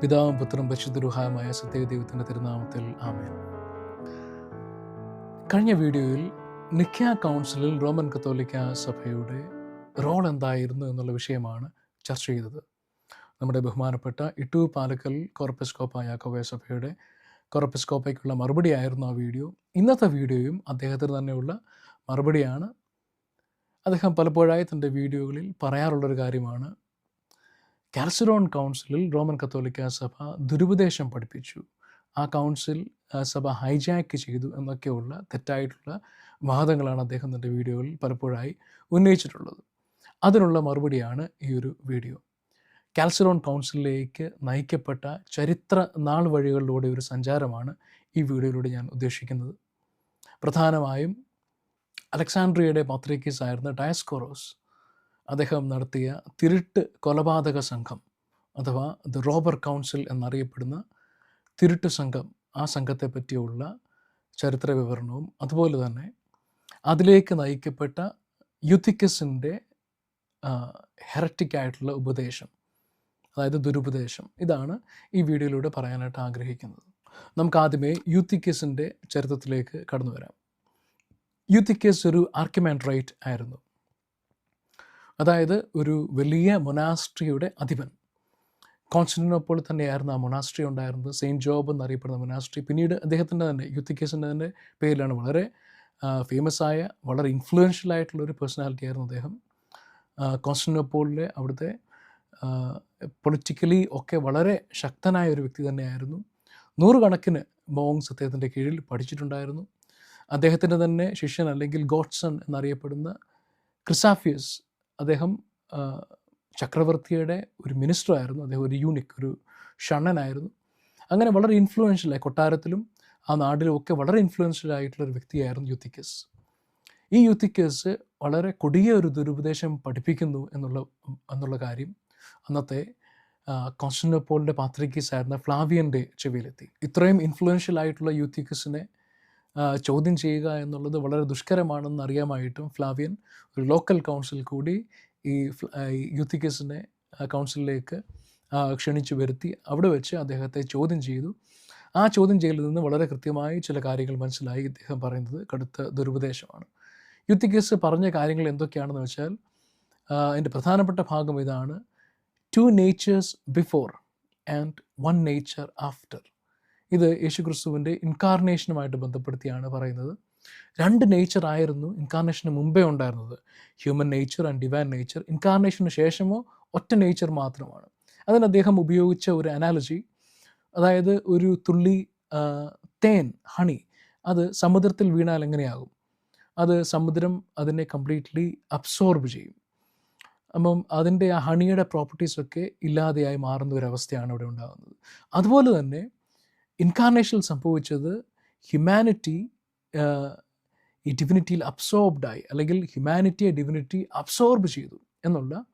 പിതാവും പുത്രം പരിശുദ്ധരുഹായമായ സത്യ ദൈവത്തിന്റെ തിരുനാമത്തിൽ ആമേൻ. കഴിഞ്ഞ വീഡിയോയിൽ നിഖ്യ കൗൺസിലിൽ റോമൻ കത്തോലിക്ക സഭയുടെ റോൾ എന്തായിരുന്നു എന്നുള്ള വിഷയമാണ് ചർച്ച ചെയ്തത്. നമ്മുടെ ബഹുമാനപ്പെട്ട ഇട്ടു പാലക്കൽ കോർപ്പസ്കോപ്പായ യാക്കോബയ സഭയുടെ കോർപ്പസ്കോപ്പയ്ക്കുള്ള മറുപടിയായിരുന്നു ആ വീഡിയോ. ഇന്നത്തെ വീഡിയോയും അദ്ദേഹത്തിന് തന്നെയുള്ള മറുപടിയാണ്. അദ്ദേഹം പലപ്പോഴായി തന്റെ വീഡിയോകളിൽ പറയാറുള്ളൊരു കാര്യമാണ് കാൽസിറോൺ കൗൺസിലിൽ റോമൻ കത്തോലിക്ക സഭ ദുരുപദേശം പഠിപ്പിച്ചു. ആ കൗൺസിൽ സഭ ഹൈജാക്ക് ചെയ്തു എന്നൊക്കെയുള്ള തെറ്റായിട്ടുള്ള വാദങ്ങളാണ് അദ്ദേഹം തന്റെ വീഡിയോയിൽ പലപ്പോഴായി ഉന്നയിച്ചിട്ടുള്ളത്. അതിനുള്ള മറുപടിയാണ് ഈ ഒരു വീഡിയോ. കാൽസറോൺ കൗൺസിലിലേക്ക് നയിക്കപ്പെട്ട ചരിത്ര നാൾ വഴികളിലൂടെ ഒരു സഞ്ചാരമാണ് ഈ വീഡിയോയിലൂടെ ഞാൻ ഉദ്ദേശിക്കുന്നത്. പ്രധാനമായും അലക്സാണ്ട്രിയയുടെ പത്രിക്കീസ് ആയിരുന്ന ഡയസ്കോറോസ് അദ്ദേഹം നടത്തിയ തിരുട്ട് കൊലപാതക സംഘം അഥവാ ദ റോബർ കൗൺസിൽ എന്നറിയപ്പെടുന്ന തിരുട്ട് സംഘം ആ സംഘത്തെ പറ്റിയുള്ള ചരിത്ര വിവരണവും അതുപോലെ തന്നെ അതിലേക്ക് നയിക്കപ്പെട്ട യുത്തിക്കസിന്റെ ഹെററ്റിക്കായിട്ടുള്ള ഉപദേശം അതായത് ദുരുപദേശം. ഇതാണ് ഈ വീഡിയോയിലൂടെ പറയാനായിട്ട് ആഗ്രഹിക്കുന്നത്. നമുക്ക് ആദ്യമേ യൂത്തിക്കസിന്റെ ചരിത്രത്തിലേക്ക് കടന്നു വരാം. യൂത്തിക്കസ് ഒരു റൈറ്റ് ആയിരുന്നു. അതായത് ഒരു വലിയ മൊനാസ്ട്രിയുടെ അധിപൻ. കോൺസ്റ്റന്റിനോപ്പോൾ തന്നെയായിരുന്നു ആ മൊനാസ്ട്രി ഉണ്ടായിരുന്നത്. സെയിന്റ് ജോബ് എന്നറിയപ്പെടുന്ന മൊനാസ്ട്രി. പിന്നീട് അദ്ദേഹത്തിന്റെ തന്നെ യുത്തിക്കേസിന്റെ തന്നെ പേരിലാണ് വളരെ ഫേമസ് ആയ വളരെ ഇൻഫ്ലുവൻഷ്യൽ ആയിട്ടുള്ള ഒരു പേഴ്സണാലിറ്റി ആയിരുന്നു അദ്ദേഹം. കോൺസ്റ്റന്റിനോപ്പോളിലെ അവിടുത്തെ പൊളിറ്റിക്കലി ഒക്കെ വളരെ ശക്തനായ ഒരു വ്യക്തി തന്നെയായിരുന്നു. നൂറുകണക്കിന് മോങ്സ് അദ്ദേഹത്തിന്റെ കീഴിൽ പഠിച്ചിട്ടുണ്ടായിരുന്നു. അദ്ദേഹത്തിന്റെ തന്നെ ശിഷ്യൻ അല്ലെങ്കിൽ ഗോഡ്സൺ എന്നറിയപ്പെടുന്ന ക്രിസാഫിയസ് അദ്ദേഹം ചക്രവർത്തിയുടെ ഒരു മിനിസ്റ്റർ ആയിരുന്നു. അദ്ദേഹം ഒരു യൂണിക് ഒരു ഷണ്ണനായിരുന്നു. അങ്ങനെ വളരെ ഇൻഫ്ലുവൻഷ്യലായി കൊട്ടാരത്തിലും ആ നാട്ടിലും ഒക്കെ വളരെ ഇൻഫ്ലുവൻഷ്യൽ ആയിട്ടുള്ള ഒരു വ്യക്തിയായിരുന്നു യുത്തിക്കസ് ഈ യുത്തിക്കസ് വളരെ കൊടിയ ഒരു ദുരുപദേശം പഠിപ്പിക്കുന്നു എന്നുള്ള എന്നുള്ള കാര്യം അന്നത്തെ കോൺസ്റ്റന്റോപ്പോളിന്റെ പാത്രിക്കീസ് ആയിരുന്ന ഫ്ലാവിയന്റെ ചെവിയിലെത്തി. ഇത്രയും ഇൻഫ്ലുവൻഷ്യൽ ആയിട്ടുള്ള യൂത്തിക്കസിനെ ചോദ്യം ചെയ്യുക എന്നുള്ളത് വളരെ ദുഷ്കരമാണെന്ന് അറിയാമായിട്ടും ഫ്ലാവിയൻ ഒരു ലോക്കൽ കൗൺസിൽ കൂടി ഈ യുത്തിക്കസിനെ കൗൺസിലിലേക്ക് ക്ഷണിച്ചു വരുത്തി അവിടെ വെച്ച് അദ്ദേഹത്തെ ചോദ്യം ചെയ്തു. ആ ചോദ്യം ചെയ്യലിൽ നിന്ന് വളരെ കൃത്യമായി ചില കാര്യങ്ങൾ മനസ്സിലായി ഇദ്ദേഹം പറയുന്നത് കടുത്ത ദുരുപദേശമാണ്. യുത്തിക്കസ് പറഞ്ഞ കാര്യങ്ങൾ എന്തൊക്കെയാണെന്ന് വെച്ചാൽ എന്റെ പ്രധാനപ്പെട്ട ഭാഗം ഇതാണ് two natures before and one nature after ഇത് യേശുക്രിസ്തുവിന്റെ ഇൻകാർണേഷനുമായിട്ട് ബന്ധപ്പെടുത്തിയാണ് പറയുന്നത്. രണ്ട് നേച്ചർ ആയിരുന്നു ഇൻകാർണേഷന് മുമ്പേ ഉണ്ടായിരുന്നത്. Human nature and divine nature ഇൻകാർണേഷന് ശേഷമോ ഒറ്റ നേച്ചർ മാത്രമാണ്. അതിന് അദ്ദേഹം ഉപയോഗിച്ച ഒരു അനാലജി അതായത് ഒരു തുള്ളി തേൻ ഹണി അത് സമുദ്രത്തിൽ വീണാൽ എങ്ങനെയാകും? അത് സമുദ്രം അതിനെ കംപ്ലീറ്റ്ലി അബ്സോർബ് ചെയ്യും. അപ്പം അതിന്റെ ആ ഹണിയുടെ പ്രോപ്പർട്ടീസൊക്കെ ഇല്ലാതെയായി മാറുന്ന ഒരവസ്ഥയാണ് ഇവിടെ ഉണ്ടാകുന്നത്. അതുപോലെ തന്നെ ഇൻകാർണേഷനിൽ സംഭവിച്ചത് ഹ്യൂമാനിറ്റി ഈ ഡിവിനിറ്റിയിൽ അബ്സോർബ്ഡായി അല്ലെങ്കിൽ ഹ്യൂമാനിറ്റിയെ ഡിവിനിറ്റി അബ്സോർബ് ചെയ്തു എന്നുള്ള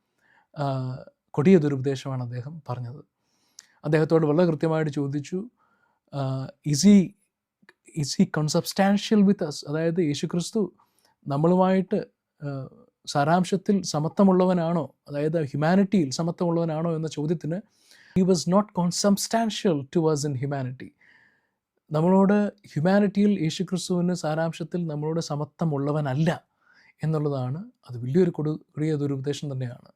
കൊടിയ ദുരുപദേശമാണ് അദ്ദേഹം പറഞ്ഞത്. അദ്ദേഹത്തോട് വളരെ കൃത്യമായിട്ട് ചോദിച്ചു is he is he consubstantial with us അതായത് യേശുക്രിസ്തു നമ്മളുമായിട്ട് സാരാംശത്തിൽ സമത്വമുള്ളവനാണോ അതായത് ഹ്യൂമാനിറ്റിയിൽ സമത്വമുള്ളവനാണോ എന്ന ചോദ്യത്തിന് he was not consubstantial to was in humanity നമ്മളോട് ഹ്യൂമാനിറ്റിയിൽ യേശുക്രിസ്തുവിന് സാരാംശത്തിൽ നമ്മളോട് സമത്വമുള്ളവനല്ല എന്നുള്ളതാണ് അത് വലിയൊരു കൊടു കൊടിയ ദുരുപദേശം തന്നെയാണ്.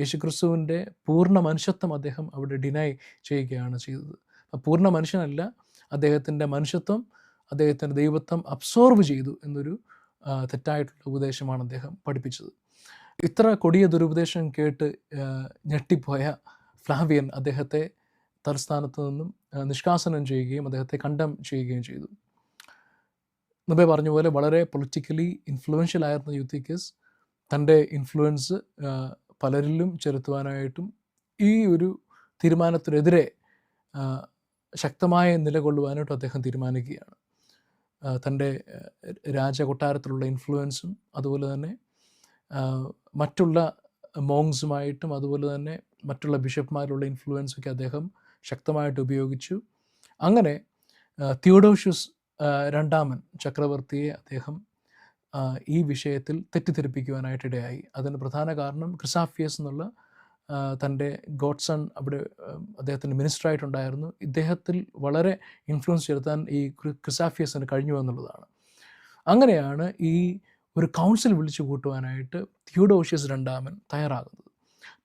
യേശുക്രിസ്തുവിന്റെ പൂർണ മനുഷ്യത്വം അദ്ദേഹം അവിടെ ഡിനൈ ചെയ്യുകയാണ് ചെയ്തത്. പൂർണ മനുഷ്യനല്ല അദ്ദേഹത്തിന്റെ മനുഷ്യത്വം അദ്ദേഹത്തിന്റെ ദൈവത്വം അബ്സോർവ് ചെയ്തു എന്നൊരു തെറ്റായിട്ടുള്ള ഉപദേശമാണ് അദ്ദേഹം പഠിപ്പിച്ചത്. ഇത്ര കൊടിയ ദുരുപദേശം കേട്ട് ഞെട്ടിപ്പോയ ഫ്ലാവിയൻ അദ്ദേഹത്തെ തലസ്ഥാനത്ത് നിന്നും നിഷ്കാസനം ചെയ്യുകയും അദ്ദേഹത്തെ കണ്ടം ചെയ്യുകയും ചെയ്തു. മുമ്പേ പറഞ്ഞ പോലെ വളരെ പൊളിറ്റിക്കലി ഇൻഫ്ലുവൻഷ്യൽ ആയിരുന്ന യൂത്തിക്കസ് തന്റെ ഇൻഫ്ലുവൻസ് പലരിലും ചെലുത്തുവാനായിട്ടും ഈ ഒരു തീരുമാനത്തിനെതിരെ ശക്തമായ നിലകൊള്ളുവാനായിട്ടും അദ്ദേഹം തീരുമാനിക്കുകയാണ്. തന്റെ രാജകൊട്ടാരത്തിലുള്ള ഇൻഫ്ലുവൻസും അതുപോലെ തന്നെ മറ്റുള്ള മോങ്സുമായിട്ടും അതുപോലെ തന്നെ മറ്റുള്ള ബിഷപ്പ്മാരുള്ള ഇൻഫ്ലുവൻസൊക്കെ അദ്ദേഹം ശക്തമായിട്ട് ഉപയോഗിച്ചു. അങ്ങനെ തിയോഡോഷ്യസ് രണ്ടാമൻ ചക്രവർത്തിയെ അദ്ദേഹം ഈ വിഷയത്തിൽ തെറ്റിദ്ധരിപ്പിക്കുവാനായിട്ടിടയായി. അതിന് പ്രധാന കാരണം ക്രിസാഫിയസ് എന്നുള്ള തന്റെ ഗോഡ്സൺ അവിടെ അദ്ദേഹത്തിന്റെ മിനിസ്റ്ററായിട്ടുണ്ടായിരുന്നു. ഇദ്ദേഹത്തിൽ വളരെ ഇൻഫ്ലുവൻസ് ചെലുത്താൻ ഈ ക്രിസാഫിയസിന് കഴിഞ്ഞു എന്നുള്ളതാണ് അങ്ങനെയാണ് ഈ ഒരു കൗൺസിൽ വിളിച്ചു കൂട്ടുവാനായിട്ട് തിയോഡോഷ്യസ് രണ്ടാമൻ തയ്യാറാകുന്നത്.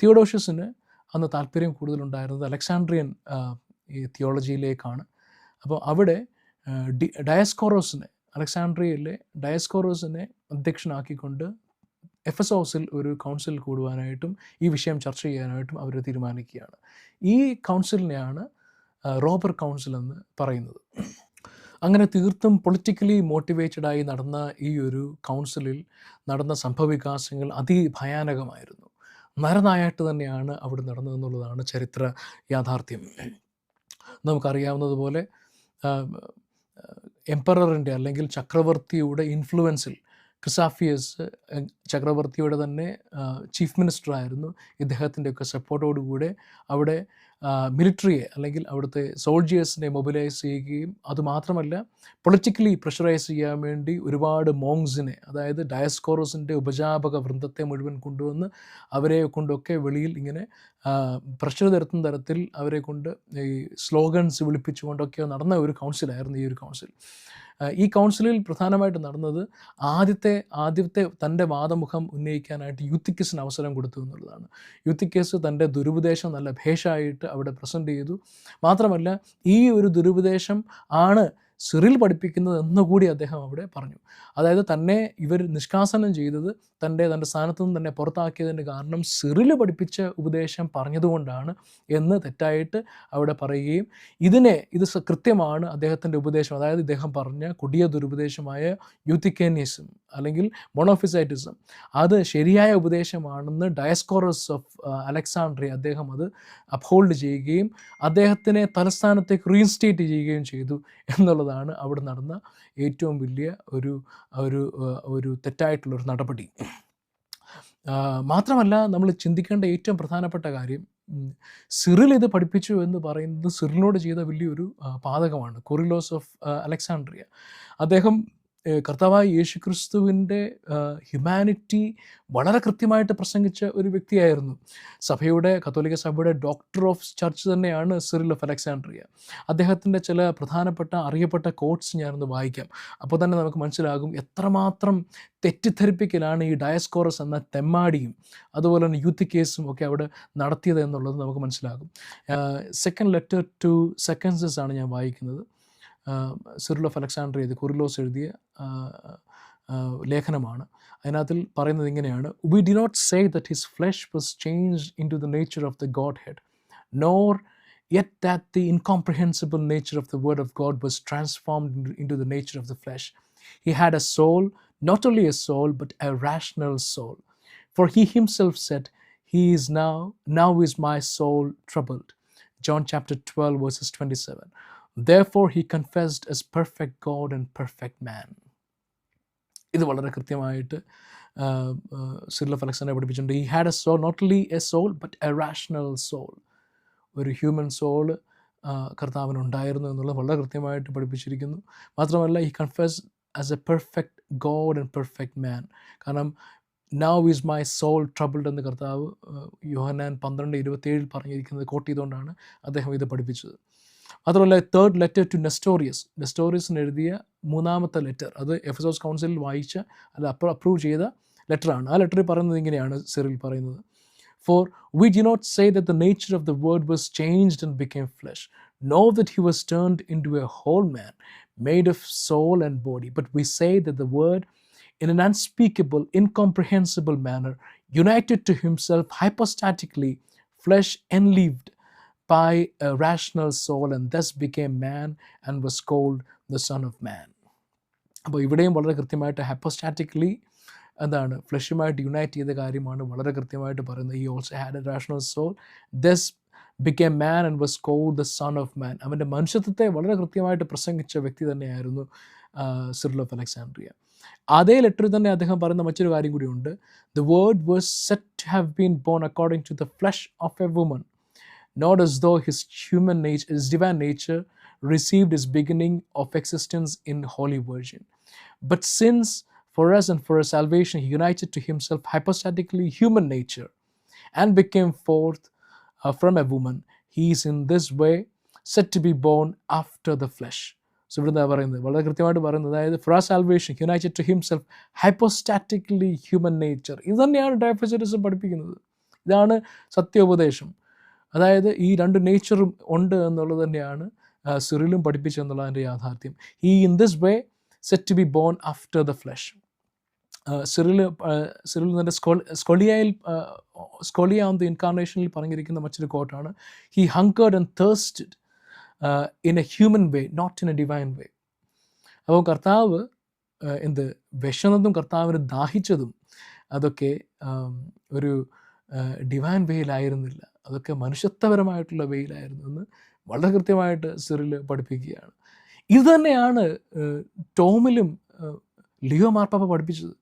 തിയോഡോഷ്യസിന് അന്ന് താല്പര്യം കൂടുതലുണ്ടായിരുന്നത് അലക്സാണ്ട്രിയൻ ഈ തിയോളജിയിലേക്കാണ്. അപ്പോൾ അവിടെ ഡി ഡയസ്കോറോസിനെ അലക്സാണ്ട്രിയയിലെ ഡയസ്കോറോസിനെ അധ്യക്ഷനാക്കിക്കൊണ്ട് എഫ് എസ് ഹൗസിൽ ഒരു കൗൺസിൽ കൂടുവാനായിട്ടും ഈ വിഷയം ചർച്ച ചെയ്യാനായിട്ടും അവർ തീരുമാനിക്കുകയാണ്. ഈ കൗൺസിലിനെയാണ് റോബർ കൗൺസിൽ എന്ന് പറയുന്നത്. അങ്ങനെ തീർത്തും പൊളിറ്റിക്കലി മോട്ടിവേറ്റഡായി നടന്ന ഈ ഒരു കൗൺസിലിൽ നടന്ന സംഭവവികാസങ്ങൾ അതിഭയാനകമായിരുന്നു. നരനായാട്ട് തന്നെയാണ് അവിടെ നടന്നതെന്നുള്ളതാണ് ചരിത്ര യാഥാർത്ഥ്യം. നമുക്കറിയാവുന്നതുപോലെ എംപററിന്റെ അല്ലെങ്കിൽ ചക്രവർത്തിയുടെ ഇൻഫ്ലുവൻസിൽ ക്രിസാഫിയസ് ചക്രവർത്തിയുടെ തന്നെ ചീഫ് മിനിസ്റ്റർ ആയിരുന്നു. ഇദ്ദേഹത്തിന്റെയൊക്കെ സപ്പോർട്ടോടുകൂടെ അവിടെ മിലിറ്ററിയെ അല്ലെങ്കിൽ അവിടുത്തെ സോൾജിയേഴ്സിനെ മൊബിലൈസ് ചെയ്യുകയും അതുമാത്രമല്ല പൊളിറ്റിക്കലി പ്രഷറൈസ് ചെയ്യാൻ വേണ്ടി ഒരുപാട് മോങ്സിനെ അതായത് ഡയസ്കോറസിന്റെ ഉപജാപക വൃന്ദത്തെ മുഴുവൻ കൊണ്ടുവന്ന് അവരെ കൊണ്ടൊക്കെ വെളിയിൽ ഇങ്ങനെ പ്രഷർ തരുത്തുന്ന തരത്തിൽ അവരെ കൊണ്ട് ഈ സ്ലോഗൻസ് വിളിപ്പിച്ചുകൊണ്ടൊക്കെ നടന്ന ഒരു കൗൺസിലായിരുന്നു ഈ ഒരു കൗൺസിൽ ഈ കൗൺസിലിൽ പ്രധാനമായിട്ട് നടന്നത് ആദ്യത്തെ ആദ്യത്തെ തന്റെ വാദമുഖം ഉന്നയിക്കാനായിട്ട് യൂത്തിക്കസിന് അവസരം കൊടുത്തു എന്നുള്ളതാണ്. യൂത്തിക്കസ് തന്റെ ദുരുപദേശം നല്ല ഭേഷായിട്ട് അവിടെ പ്രസന്റ് ചെയ്തു. മാത്രമല്ല ഈ ഒരു ദുരുപദേശം ആണ് സിറിൽ പഠിപ്പിക്കുന്നത് എന്നുകൂടി അദ്ദേഹം അവിടെ പറഞ്ഞു. അതായത് തന്നെ ഇവർ നിഷ്കാസനം ചെയ്തത് തന്റെ തന്റെ സ്ഥാനത്ത് നിന്ന് തന്നെ പുറത്താക്കിയതിന്റെ കാരണം സിറിൽ പഠിപ്പിച്ച ഉപദേശം പറഞ്ഞതുകൊണ്ടാണ് എന്ന് തെറ്റായിട്ട് അവിടെ പറയുകയും ഇതിനെ ഇത് കൃത്യമാണ് അദ്ദേഹത്തിന്റെ ഉപദേശം. അതായത് ഇദ്ദേഹം പറഞ്ഞ കൊടിയ ദുരുപദേശമായ യൂത്തിക്കേനിയസം അല്ലെങ്കിൽ മൊണോഫിസൈറ്റിസം അത് ശരിയായ ഉപദേശമാണെന്ന് ഡയസ്കോറസ് ഓഫ് അലക്സാണ്ട്രി അദ്ദേഹം അത് അപ്ഹോൾഡ് ചെയ്യുകയും അദ്ദേഹത്തിനെ തലസ്ഥാനത്തേക്ക് റീഇൻസ്റ്റേറ്റ് ചെയ്യുകയും ചെയ്തു എന്നുള്ളതാണ് അവിടെ നടന്ന ഏറ്റവും വലിയ ഒരു ഒരു ഒരു തെറ്റായിട്ടുള്ളൊരു നടപടി. മാത്രമല്ല നമ്മൾ ചിന്തിക്കേണ്ട ഏറ്റവും പ്രധാനപ്പെട്ട കാര്യം സിറിൽ ഇത് പഠിപ്പിച്ചു എന്ന് പറയുന്നത് സിറിലിനോട് ചെയ്ത വലിയൊരു പാതകമാണ്. കൊറിലോസ് ഓഫ് അലക്സാണ്ട്രിയ അദ്ദേഹം കർത്താവായ യേശു ക്രിസ്തുവിന്റെ ഹ്യൂമാനിറ്റി വളരെ കൃത്യമായിട്ട് പ്രസംഗിച്ച ഒരു വ്യക്തിയായിരുന്നു. സഭയുടെ കത്തോലിക്ക സഭയുടെ ഡോക്ടർ ഓഫ് ചർച്ച് തന്നെയാണ് സിറിൽ ഓഫ് അലക്സാണ്ട്രിയ. അദ്ദേഹത്തിന്റെ ചില പ്രധാനപ്പെട്ട അറിയപ്പെട്ട കോട്ട്സ് ഞാനൊന്ന് വായിക്കാം. അപ്പോൾ തന്നെ നമുക്ക് മനസ്സിലാകും എത്രമാത്രം തെറ്റിദ്ധരിപ്പിക്കലാണ് ഈ ഡയസ്കോറസ് എന്ന തെമ്മാടിയും അതുപോലെ തന്നെ യൂത്ത് കേസും ഒക്കെ അവിടെ നടത്തിയത് എന്നുള്ളത് നമുക്ക് മനസ്സിലാകും. സെക്കൻഡ് ലെറ്റർ ടു സെക്കൻഡ്സസ് ആണ് ഞാൻ വായിക്കുന്നത്. സിറിൽ ഓഫ് അലക്സാണ്ടർ എഴുതി കുറിലോസ് എഴുതിയ ലേഖനമാണ് അതിനകത്തിൽ പറയുന്നത് ഇങ്ങനെയാണ് we do not say that his flesh was change into the nature of the godhead nor yet that the incomprehensible nature of the Word of God was transformed into the nature of the flesh. He had a soul, not only a soul, but a rational soul. For he himself said, He is now, now is my soul troubled. John chapter 12, verses 27. Therefore he confessed as perfect God and perfect man. ഇത് വളരെ കൃത്യമായിട്ട് of Alexander പഠിപ്പിച്ചിട്ടുണ്ട്. He had a soul not only a soul but a rational soul ഒരു human soul കർത്താവിന് ഉണ്ടായിരുന്നു എന്നുള്ളത് വളരെ കൃത്യമായിട്ട് പഠിപ്പിച്ചിരിക്കുന്നു. മാത്രമല്ല ഈ confess as a perfect God and perfect man കാരണം now is my soul troubled എന്ന് കർത്താവ് യോഹനാൻ പന്ത്രണ്ട് ഇരുപത്തേഴിൽ പറഞ്ഞിരിക്കുന്നത് കോട്ട് ചെയ്തുകൊണ്ടാണ് അദ്ദേഹം ഇത് പഠിപ്പിച്ചത്. മാത്രമല്ല തേർഡ് ലെറ്റർ ടു നെസ്റ്റോറിയസ് നെസ്റ്റോറിയസിന് എഴുതിയ മൂന്നാമത്തെ ലെറ്റർ അത് എഫ് എസ് ഓസ് കൗൺസിലിൽ വായിച്ച അല്ല അപ്രൂ അപ്രൂവ് ചെയ്ത ലെറ്ററാണ് ആ ലെറ്ററിൽ പറയുന്നത് ഇങ്ങനെയാണ് സിറിൽ പറയുന്നത്. For we do not say that the nature of the word was changed and became flesh no that he was turned into a whole man made of soul and body but we say that the word in an unspeakable, incomprehensible manner, united to himself hypostatically, flesh enleaved by a rational soul, and thus became man and was called the Son of Man. അപ്പോൾ ഇവിടെയും വളരെ കൃത്യമായിട്ട് ഹെപ്പോസ്റ്റാറ്റിക്കലി എന്താണ് ഫ്ലഷുമായിട്ട് unite ചെയ്ത കാര്യമാണ് വളരെ കൃത്യമായിട്ട് പറയുന്നത്. He also had a rational soul thus became man and was called the son of man അവന്റെ മനുഷ്യത്വത്തെ വളരെ കൃത്യമായിട്ട് പ്രസംഗിച്ച വ്യക്തി തന്നെയായിരുന്നു സിറിൽ ഓഫ് അലക്സാൻഡ്രിയ അതേ ലെറ്ററിൽ തന്നെ അദ്ദേഹം പറയുന്ന മറ്റൊരു കാര്യം കൂടിയുണ്ട്. The word was said have been born according to the flesh of a woman Not as though his human nature, his divine nature received his beginning of existence in Holy Virgin. But since for us and for our salvation he united to himself hypostatically human nature and became forth uh, from a woman. He is in this way said to be born after the flesh. So ഇവിടുന്ന് പറയുന്നത് വളരെ കൃത്യമായിട്ട് പറയുന്നത് അതായത് ഫ്രാ salvation united to himself hypostatically human nature ഇത് തന്നെയാണ് ഡയഫസറ്റിസം പഠിപ്പിക്കുന്നത് ഇതാണ് സത്യോപദേശം അതായത് ഈ രണ്ട് നേച്ചറും ഉണ്ട് എന്നുള്ളത് തന്നെയാണ് സിറിലും പഠിപ്പിച്ചെന്നുള്ളതിന്റെ യാഥാർത്ഥ്യം. ഈ in this way set to be born after the flesh Cyril Cyril തന്നെ സ്കോ സ്കൊളിയയിൽ സ്കൊളിയ ഓൺ ദി ഇൻകാർണേഷനിൽ പറഞ്ഞിരിക്കുന്ന മറ്റൊരു കോട്ടാണ് he hungered and thirsted in a human way not in a divine way അപ്പോൾ കർത്താവ് എന്ത്? വിശന്നതും കർത്താവിന് ദാഹിച്ചതും അതൊക്കെ ഒരു ഡിവൈൻ വെയിലായിരുന്നില്ല അതൊക്കെ മനുഷ്യത്വപരമായിട്ടുള്ള വെയിലായിരുന്നു എന്ന് വളരെ കൃത്യമായിട്ട് സിറിൽ പഠിപ്പിക്കുകയാണ്. ഇതുതന്നെയാണ് ടോമിലും ലിയോ മാർപ്പാപ്പ പഠിപ്പിച്ചത്.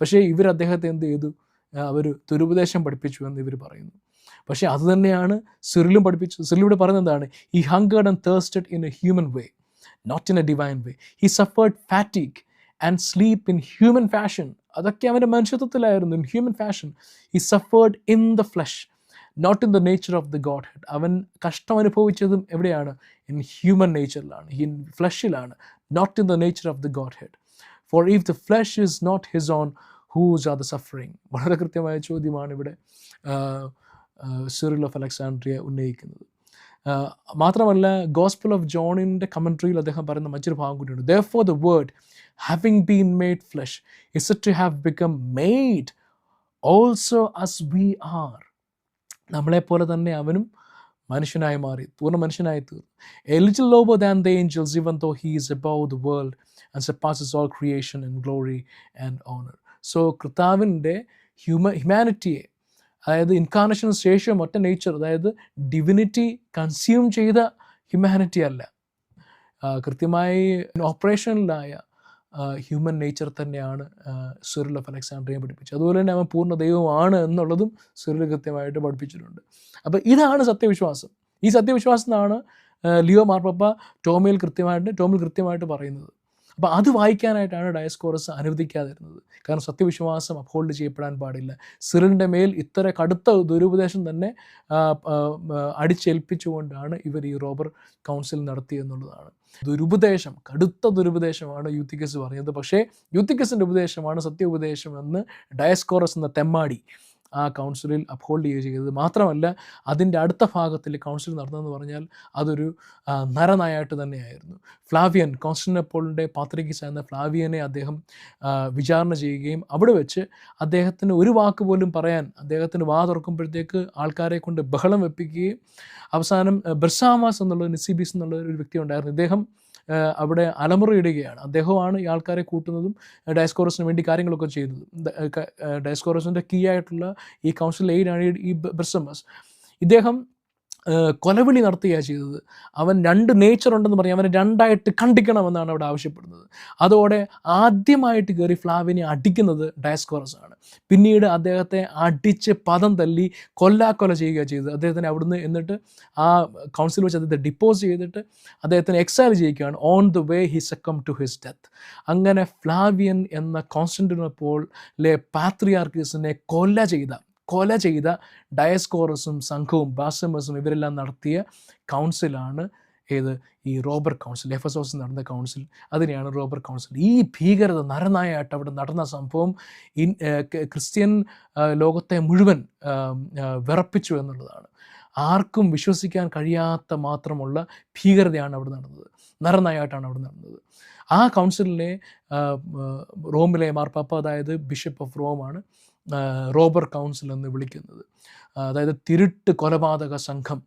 പക്ഷേ ഇവർ അദ്ദേഹത്തെ എന്ത് ചെയ്തു? അവർ ദുരുപദേശം പഠിപ്പിച്ചു എന്ന് ഇവർ പറയുന്നു. പക്ഷേ അത് തന്നെയാണ് സിറിലും പഠിപ്പിച്ചത്. സിറിലൂടെ പറയുന്നത് എന്താണ്? He hungered and thirsted in a human way not in a divine way he suffered fatigue and sleep in human fashion അതൊക്കെ അവന്റെ മനുഷ്യത്വത്തിലായിരുന്നു in human fashion he suffered in the flesh not in the nature of the godhead അവൻ കഷ്ടം അനുഭവിച്ചതും എവിടെയാണ്? In human നേച്ചറിലാണ് in ഫ്ലഷിലാണ് not in the nature of the godhead for if the flesh is not his own whose are the suffering വളരെ കൃത്യമായ ചോദ്യമാണ് ഇവിടെ Cyril of Alexandria ഉന്നയിക്കുന്നത്. മാത്രമല്ല ഗോസ്പിൾ ഓഫ് ജോണിന്റെ കമൻട്രിയിൽ അദ്ദേഹം പറയുന്ന മറ്റൊരു ഭാഗം കൂടിയുണ്ട്. The for the word having been made flesh is to have become made also as we are നമ്മളെപ്പോലെ തന്നെ അവനും മനുഷ്യനായി മാറി പൂർണ മനുഷ്യനായി തീർന്നു. A little lower than the angels even though he is above the world and surpasses all creation and glory and honour so കർത്താവിന്റെ ഹ്യൂമ ഹ്യൂമാനിറ്റിയെ അതായത് ഇൻകാർണേഷന് ശേഷം ഒറ്റ നേച്ചർ അതായത് ഡിവിനിറ്റി കൺസ്യൂം ചെയ്ത ഹ്യൂമാനിറ്റി അല്ല. കൃത്യമായി ഓപ്പറേഷനിലായ ഹ്യൂമൻ നേച്ചർ തന്നെയാണ് സുരൽ ഓഫ് അലക്സാണ്ട്രിയെ പഠിപ്പിച്ചത്. അതുപോലെ തന്നെ അവൻ പൂർണ ദൈവമാണ് എന്നുള്ളതും സുരൽ കൃത്യമായിട്ട് പഠിപ്പിച്ചിട്ടുണ്ട്. അപ്പോൾ ഇതാണ് സത്യവിശ്വാസം. ഈ സത്യവിശ്വാസം എന്നാണ് ലിയോ മാർപ്പപ്പ ടോമിൽ കൃത്യമായിട്ട് ടോമിൽ കൃത്യമായിട്ട് പറയുന്നത്. അപ്പോൾ അത് വായിക്കാനായിട്ടാണ് ഡയസ്കോറസ് അനുവദിക്കാതിരുന്നത്. കാരണം സത്യവിശ്വാസം അപ്ഹോൾഡ് ചെയ്യപ്പെടാൻ പാടില്ല. സിറിന്റെ മേൽ ഇത്ര കടുത്ത ദുരുപദേശം തന്നെ അടിച്ചേൽപ്പിച്ചുകൊണ്ടാണ് ഇവർ ഈ റോബർ കൗൺസിൽ നടത്തിയെന്നുള്ളതാണ്. ദുരുപദേശം കടുത്ത ദുരുപദേശമാണ് യൂത്തിക്കസ് പറഞ്ഞത്. പക്ഷേ യൂത്തിക്കസിന്റെ ഉപദേശമാണ് സത്യ ഉപദേശം എന്ന് ഡയസ്കോറസ് എന്ന തെമ്മാടി ആ കൗൺസിലിൽ അപ്ഹോൾഡ് ചെയ്യുക ചെയ്തത് മാത്രമല്ല അതിന്റെ അടുത്ത ഭാഗത്തിൽ കൗൺസിൽ നടന്നതെന്ന് പറഞ്ഞാൽ അതൊരു നരനായായിട്ട് തന്നെയായിരുന്നു. ഫ്ലാവിയൻ കോൺസ്റ്റന്റപ്പോളിന്റെ പാത്രികീസ് എന്ന ഫ്ലാവിയനെ അദ്ദേഹം വിചാരണ ചെയ്യുകയും അവിടെ വെച്ച് അദ്ദേഹത്തിന് ഒരു വാക്ക് പോലും പറയാൻ അദ്ദേഹത്തിന് വാ തുറക്കുമ്പോഴത്തേക്ക് ആൾക്കാരെ കൊണ്ട് ബഹളം വെപ്പിക്കുകയും അവസാനം ബർസാമാസ് എന്നുള്ള നിസിബീസ് എന്നുള്ള ഒരു വ്യക്തി ഉണ്ടായിരുന്നു. ഇദ്ദേഹം അവിടെ അലമുറയിടുകയാണ്. അദ്ദേഹമാണ് ഈ ആൾക്കാരെ കൂട്ടുന്നതും ഡയസ്കോറസിന് വേണ്ടി കാര്യങ്ങളൊക്കെ ചെയ്യുന്നതും ഡയസ്കോറസിന്റെ കീ ആയിട്ടുള്ള ഈ കൗൺസിൽ എയ്ഡാണ് ഈ- ബെർസമസ് ഇദ്ദേഹം കൊലവിളി നടത്തുകയാണ് ചെയ്തത്. അവൻ രണ്ട് നേച്ചർ ഉണ്ടെന്ന് പറഞ്ഞ് അവനെ രണ്ടായിട്ട് കണ്ടിക്കണമെന്നാണ് അവിടെ ആവശ്യപ്പെടുന്നത്. അതോടെ ആദ്യമായിട്ട് കയറി ഫ്ലാവിനെ അടിക്കുന്നത് ഡയസ്കോറസ് ആണ്. പിന്നീട് അദ്ദേഹത്തെ അടിച്ച് പദം തല്ലി കൊല്ലാക്കൊല ചെയ്യുക ചെയ്തത്. അദ്ദേഹത്തിന് അവിടുന്ന് എന്നിട്ട് ആ കൗൺസിൽ വെച്ച് അദ്ദേഹത്തെ ഡിപ്പോസ് ചെയ്തിട്ട് അദ്ദേഹത്തിന് എക്സൈൽ ചെയ്യുകയാണ് on the way he succumb to his death അങ്ങനെ ഫ്ലാവിയൻ എന്ന കോൺസ്റ്റന്റിനോപ്പോളിലെ പാത്രിയാർക്കീസിനെ കൊല്ല ചെയ്ത കൊല ചെയ്ത ഡയസ്കോറസും സംഘവും ബാസമസും ഇവരെല്ലാം നടത്തിയ കൗൺസിലാണ് ഏത് ഈ robber council F S hose നടന്ന കൗൺസിൽ അതിനെയാണ് റോബർ കൗൺസിൽ. ഈ ഭീകരത നരനായായിട്ട് അവിടെ നടന്ന സംഭവം ഇൻ ക്രിസ്ത്യൻ ലോകത്തെ മുഴുവൻ വിറപ്പിച്ചു എന്നുള്ളതാണ്. ആർക്കും വിശ്വസിക്കാൻ കഴിയാത്ത മാത്രമുള്ള ഭീകരതയാണ് അവിടെ നടന്നത്. നരനായിട്ടാണ് അവിടെ നടന്നത്. ആ ആ, റോമിലെ മാർപ്പാപ്പ അതായത് ബിഷപ്പ് ഓഫ് റോമാണ് റോബർ കൗൺസിൽ എന്ന് വിളിക്കുന്നത്. അതായത് തിരുട്ട് കൊലപാതക സംഘം